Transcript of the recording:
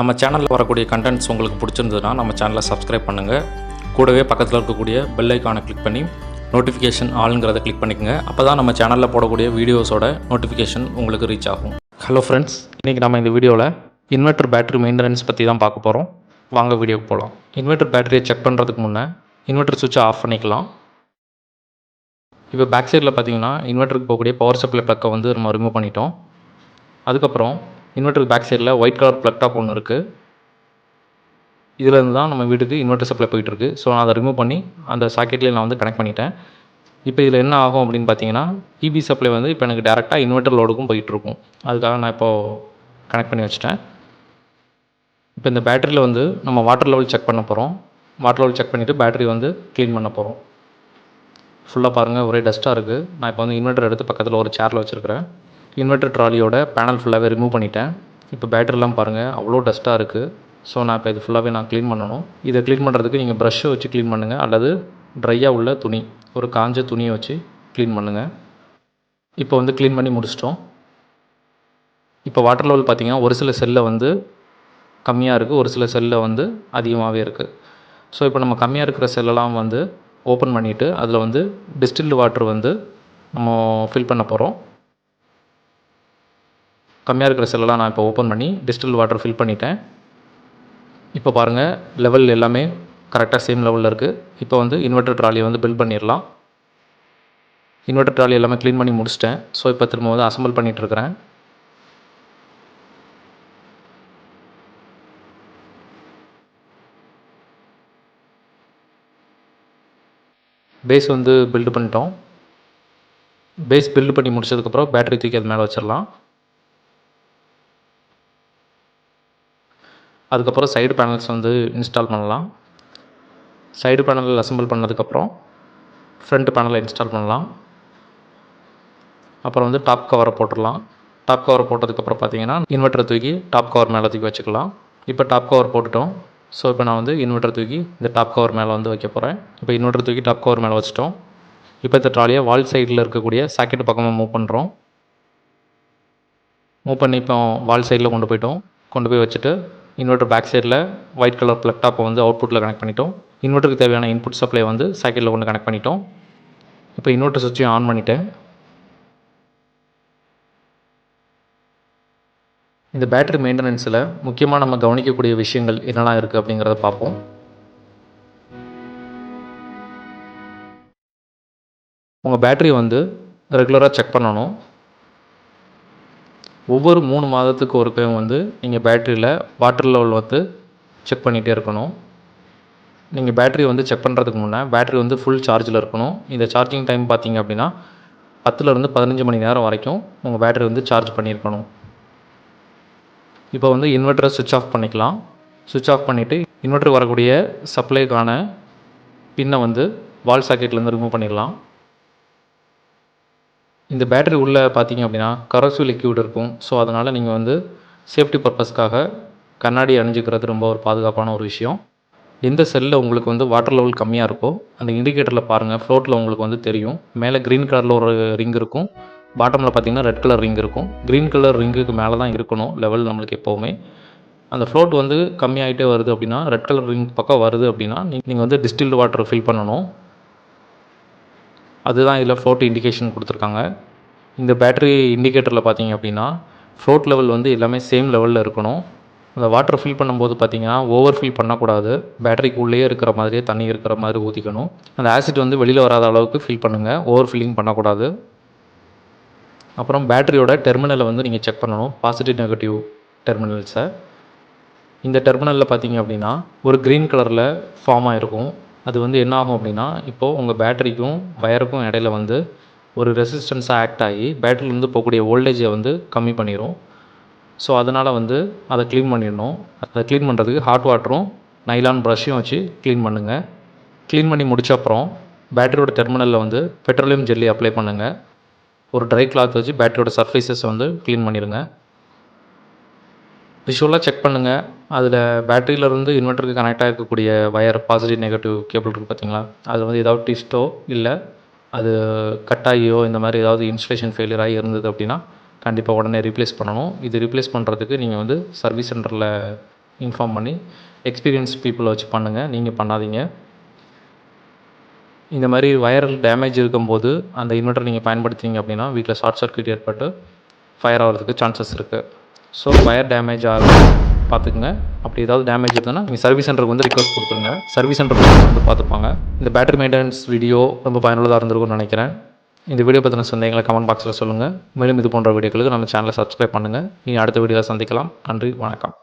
நம்ம சேனலில் வரக்கூடிய கண்டென்ட்ஸ் உங்களுக்கு பிடிச்சிருந்ததுன்னா நம்ம சேனலை சப்ஸ்கிரைப் பண்ணுங்கள் கூடவே பக்கத்தில் இருக்கக்கூடிய பெல் ஐக்கானை கிளிக் பண்ணி நோட்டிஃபிகேஷன் ஆளுங்கிறத கிளிக் பண்ணிக்கோங்க. அப்போ தான் நம்ம சேனலில் போடக்கூடிய வீடியோஸோட நோட்டிஃபிகேஷன் உங்களுக்கு ரீச் ஆகும். ஹலோ ஃப்ரெண்ட்ஸ் இன்றைக்கி நம்ம இந்த வீடியோவில் இன்வெர்ட்டர் பேட்டரி மெயின்டெனன்ஸ் பற்றி தான் பார்க்க போகிறோம் வாங்க வீடியோக்கு போகலாம் இன்வெர்ட்டர் பேட்டரியை செக் பண்ணுறதுக்கு முன்னே இன்வெர்ட்டர் சுவிட்சை ஆஃப் பண்ணிக்கலாம். இப்போ பேக் சைடில் பார்த்தீங்கன்னா இன்வெர்டருக்கு போகக்கூடிய பவர் சப்ளை ப்ளக்கை வந்து நம்ம ரிமூவ் பண்ணிட்டோம். அதுக்கப்புறம் இன்வெர்ட்டருக்கு பேக் சைடில் ஒயிட் கலர் ப்ளக் டாப் ஒன்று இருக்குது இதுலேருந்து தான் நம்ம வீட்டுக்கு இன்வெர்ட்டர் சப்ளை போயிட்டுருக்கு ஸோ நான் அதை ரிமூவ் பண்ணி அந்த சாக்கெட்லேயே நான் வந்து கனெக்ட் பண்ணிட்டேன். இப்போ இதில் என்ன ஆகும் அப்படின்னு பார்த்தீங்கன்னா இபி சப்ளை வந்து இப்போ எனக்கு டேரெக்டாக இன்வெர்ட்டர் லோடுக்கும் போயிட்டுருக்கும் அதுக்காக நான் இப்போது கனெக்ட் பண்ணி வச்சுட்டேன். இப்போ இந்த பேட்டரியில் வந்து நம்ம வாட்டர் லெவல் செக் பண்ண போகிறோம் வாட்டர் லெவல் செக் பண்ணிவிட்டு பேட்டரி வந்து க்ளீன் பண்ண போகிறோம் ஃபுல்லாக பாருங்கள் ஒரே டஸ்ட்டாக இருக்குது நான் இப்போ வந்து இன்வெர்ட்டர் எடுத்து பக்கத்தில் ஒரு சேரில் வச்சுருக்கிறேன். இன்வெர்ட்டர் ட்ராலியோட பேனல் ஃபுல்லாகவே ரிமூவ் பண்ணிட்டேன். இப்போ பேட்டரிலாம் பாருங்கள் அவ்வளோ டஸ்ட்டாக இருக்குது ஸோ நான் இப்போ இது ஃபுல்லாகவே நான் க்ளீன் பண்ணணும். இதை க்ளீன் பண்ணுறதுக்கு நீங்கள் ப்ரஷ்ஷை வச்சு க்ளீன் பண்ணுங்கள் அல்லது ட்ரையாக உள்ள துணி ஒரு காஞ்ச துணியை வச்சு க்ளீன் பண்ணுங்கள் இப்போ வந்து க்ளீன் பண்ணி முடிச்சிட்டோம். இப்போ வாட்டர் லெவல் பார்த்தீங்கன்னா ஒரு சில செல்லில் வந்து கம்மியாக இருக்குது ஒரு சில செல்லில் வந்து அதிகமாகவே இருக்குது ஸோ இப்போ நம்ம கம்மியாக இருக்கிற செல்லெல்லாம் வந்து ஓப்பன் பண்ணிவிட்டு அதில் வந்து டிஸ்டில்டு வாட்டர் வந்து நம்ம ஃபில் பண்ண போகிறோம் கம்மியாக இருக்கிற செல்லெல்லாம் நான் இப்போ ஓப்பன் பண்ணி டிஸ்டில் வாட்டர் ஃபில் பண்ணிட்டேன். இப்போ பாருங்கள் லெவல் எல்லாமே கரெக்டாக சேம் லெவலில் இருக்குது இப்போ வந்து இன்வெர்ட்டர் ட்ராலியை வந்து பில்ட் பண்ணிடலாம். இன்வெர்ட்டர் ட்ராலி எல்லாமே க்ளீன் பண்ணி முடிச்சிட்டேன். ஸோ இப்போ திரும்ப வந்து அசம்பிள் பண்ணிகிட்ருக்கிறேன் பேஸ் வந்து பில்டு பண்ணிட்டோம். பேஸ் பில்டு பண்ணி முடிச்சதுக்கப்புறம் பேட்டரி தூக்கி அது மேலே வச்சிடலாம். அதுக்கப்புறம் சைடு பேனல்ஸ் வந்து இன்ஸ்டால் பண்ணலாம். சைடு பேனல் அசம்பிள் பண்ணதுக்கப்புறம் ஃப்ரண்ட் பேனலை இன்ஸ்டால் பண்ணலாம். அப்புறம் வந்து டாப் கவரை போட்டுடலாம். டாப் கவர் போட்டதுக்கப்புறம் பார்த்தீங்கன்னா இன்வெர்ட்டரை தூக்கி டாப் கவர் மேலே தூக்கி வச்சுக்கலாம். இப்போ டாப் கவர் போட்டுட்டோம். ஸோ இப்போ நான் வந்து இன்வெர்ட்டர் தூக்கி இந்த டாப் கவர் மேலே வந்து வைக்க போகிறேன் இப்போ இன்வெர்ட்டர் தூக்கி டாப் கவர் மேலே வச்சிட்டோம். இப்போ இந்த ட்ராலியை வால் சைடில் இருக்கக்கூடிய சாக்கெட் பக்கமாக மூவ் பண்ணுறோம் மூவ் பண்ணி இப்போ வால் சைடில் கொண்டு போயிட்டோம். கொண்டு போய் வச்சுட்டு இன்வெர்ட்டர் பேக் சைடில் ஒயிட் கலர் ப்ளக் டாப்பை வந்து அவுட்புட்டில் கனெக்ட் பண்ணிட்டோம். இன்வெர்ட்டருக்கு தேவையான இன்புட் சப்ளை வந்து சாக்கெட்டில் ஒன்று கனெக்ட் பண்ணிட்டோம். இப்போ இன்வெர்ட்டர் சுவிட்சையும் ஆன் பண்ணிட்டேன். இந்த பேட்டரி மெயின்டெனன்ஸில் முக்கியமாக நம்ம கவனிக்கக்கூடிய விஷயங்கள் என்னெல்லாம் இருக்குது அப்படிங்கிறத பார்ப்போம். உங்கள் பேட்டரி வந்து ரெகுலராக செக் பண்ணணும். ஒவ்வொரு மூணு மாதத்துக்கு ஒருக்கையும் வந்து நீங்கள் பேட்டரியில் வாட்டர் லெவல் வந்து செக் பண்ணிகிட்டே இருக்கணும். நீங்கள் பேட்ரி வந்து செக் பண்ணுறதுக்கு முன்னே பேட்ரி வந்து ஃபுல் சார்ஜில் இருக்கணும். இந்த சார்ஜிங் டைம் பார்த்தீங்க அப்படின்னா பத்துலேருந்து பதினஞ்சு மணி நேரம் வரைக்கும் உங்கள் பேட்டரி வந்து சார்ஜ் பண்ணியிருக்கணும் இப்போ வந்து இன்வெர்ட்டரை சுவிட்ச் ஆஃப் பண்ணிக்கலாம். சுவிட்ச் ஆஃப் பண்ணிவிட்டு இன்வெர்ட்டர் வரக்கூடிய சப்ளைக்கான பின்னை வந்து வால் சாக்கெட்லேருந்து ரிமூவ் பண்ணிடலாம். இந்த பேட்டரி உள்ளே பார்த்தீங்க அப்படின்னா கரோசிவ் லிக்யூட் இருக்கும். ஸோ அதனால் நீங்கள் வந்து சேஃப்டி பர்பஸ்க்காக கண்ணாடி அணிஞ்சிக்கிறது ரொம்ப ஒரு பாதுகாப்பான ஒரு விஷயம். எந்த செல்லில் உங்களுக்கு வந்து வாட்டர் லெவல் கம்மியாக இருக்கோ அந்த இண்டிகேட்டரில் பாருங்கள் ஃப்ளோட்டில் உங்களுக்கு வந்து தெரியும். மேலே க்ரீன் கலரில் ஒரு ரிங் இருக்கும். பாட்டமில் பார்த்தீங்கன்னா ரெட் கலர் ரிங் இருக்கும். க்ரீன் கலர் ரிங்குக்கு மேலே தான் இருக்கணும் லெவல் நம்மளுக்கு எப்போவுமே. அந்த ஃப்ளோட் வந்து கம்மியாகிட்டே வருது அப்படின்னா ரெட் கலர் ரிங் பக்கம் வருது அப்படின்னா நீங்கள் வந்து டிஸ்டில்டு வாட்டர் ஃபில் பண்ணணும். அதுதான் இதில் ஃப்ளோட் இண்டிகேஷன் கொடுத்துருக்காங்க. இந்த பேட்டரி இண்டிகேட்டரில் பார்த்தீங்க அப்படின்னா ஃப்ளோட் லெவல் வந்து எல்லாமே சேம் லெவலில் இருக்கணும். அந்த வாட்டர் ஃபில் பண்ணும்போது பார்த்தீங்கன்னா ஓவர் ஃபில் பண்ணக்கூடாது பேட்டரிக்குள்ளேயே இருக்கிற மாதிரியே தண்ணி இருக்கிற மாதிரி ஊற்றிக்கணும் அந்த ஆசிட் வந்து வெளியில் வராத அளவுக்கு ஃபில் பண்ணுங்கள் ஓவர் ஃபில்லிங் பண்ணக்கூடாது. அப்புறம் பேட்டரியோட டெர்மினலை வந்து நீங்கள் செக் பண்ணணும். பாசிட்டிவ் நெகட்டிவ் டெர்மினல்ஸை இந்த டெர்மினலில் பார்த்தீங்க அப்படின்னா ஒரு க்ரீன் கலரில் ஃபார்ம் ஆகிருக்கும் அது வந்து என்ன ஆகும் அப்படின்னா இப்போது உங்கள் பேட்டரிக்கும் வயருக்கும் இடையில வந்து ஒரு ரெசிஸ்டன்ஸாக ஆக்ட் ஆகி பேட்டரிலேருந்து போகக்கூடிய வோல்டேஜை வந்து கம்மி பண்ணிடும் ஸோ அதனால் வந்து அதை க்ளீன் பண்ணிடணும். அதை க்ளீன் பண்ணுறதுக்கு ஹாட் வாட்டரும் நைலான் ப்ரஷ்ஷையும் வச்சு க்ளீன் பண்ணுங்கள் க்ளீன் பண்ணி முடித்த அப்புறம் பேட்டரியோட டெர்மினலில் வந்து பெட்ரோலியம் ஜெல்லி அப்ளை பண்ணுங்கள் ஒரு ட்ரை கிளாத் வச்சு பேட்டரியோட சர்ஃபேஸஸ் வந்து க்ளீன் பண்ணிடுங்க விஷுவலாக செக் பண்ணுங்கள் அதில் பேட்டரியிலேருந்து இன்வெர்ட்டருக்கு கனெக்ட் ஆகிருக்கக்கூடிய வயர் பாசிட்டிவ் நெகட்டிவ் கேபிள் இருக்குது பார்த்தீங்களா அது வந்து ஏதாவது டிஸ்ட்டோ இல்லை அது கட் ஆகியோ இந்த மாதிரி ஏதாவது இன்ஸ்டலேஷன் ஃபெயிலியர் ஆகி இருந்தது அப்படின்னா கண்டிப்பாக உடனே ரீப்ளேஸ் பண்ணணும். இது ரீப்ளேஸ் பண்ணுறதுக்கு நீங்கள் வந்து சர்வீஸ் சென்டரில் இன்ஃபார்ம் பண்ணி எக்ஸ்பீரியன்ஸ் பீப்புளை வச்சு பண்ணுங்கள் நீங்கள் பண்ணாதீங்க. இந்த மாதிரி வயர் டேமேஜ் இருக்கும்போது அந்த இன்வெர்ட்டர் நீங்கள் பயன்படுத்திங்க அப்படின்னா வீட்டில் ஷார்ட் சர்க்யூட் ஏற்பட்டு ஃபயர் ஆகிறதுக்கு சான்சஸ் இருக்குது ஸோ ஃபயர் டேமேஜ் ஆகும் பார்த்துக்குங்க. அப்படி ஏதாவது டேமேஜ் இருந்ததுன்னா நீங்கள் சர்வீஸ் சென்டருக்கு வந்து ரிக்வஸ்ட் கொடுத்துருங்க. சர்வீஸ் சென்டருக்கு வந்து பார்த்துப்பாங்க. இந்த பேட்டரி மெயின்டெனன்ஸ் வீடியோ ரொம்ப பயனுள்ளதாக இருந்திருக்கும்னு நினைக்கிறேன். இந்த வீடியோ பற்றின சந்தேகங்களை கமெண்ட் பாக்ஸில் சொல்லுங்கள் மேலும் இது போன்ற வீடியோக்களுக்கு நம்ம சேனலை சப்ஸ்கிரைப் பண்ணுங்கள் நீங்கள் அடுத்த வீடியோவில் சந்திக்கலாம். நன்றி வணக்கம்.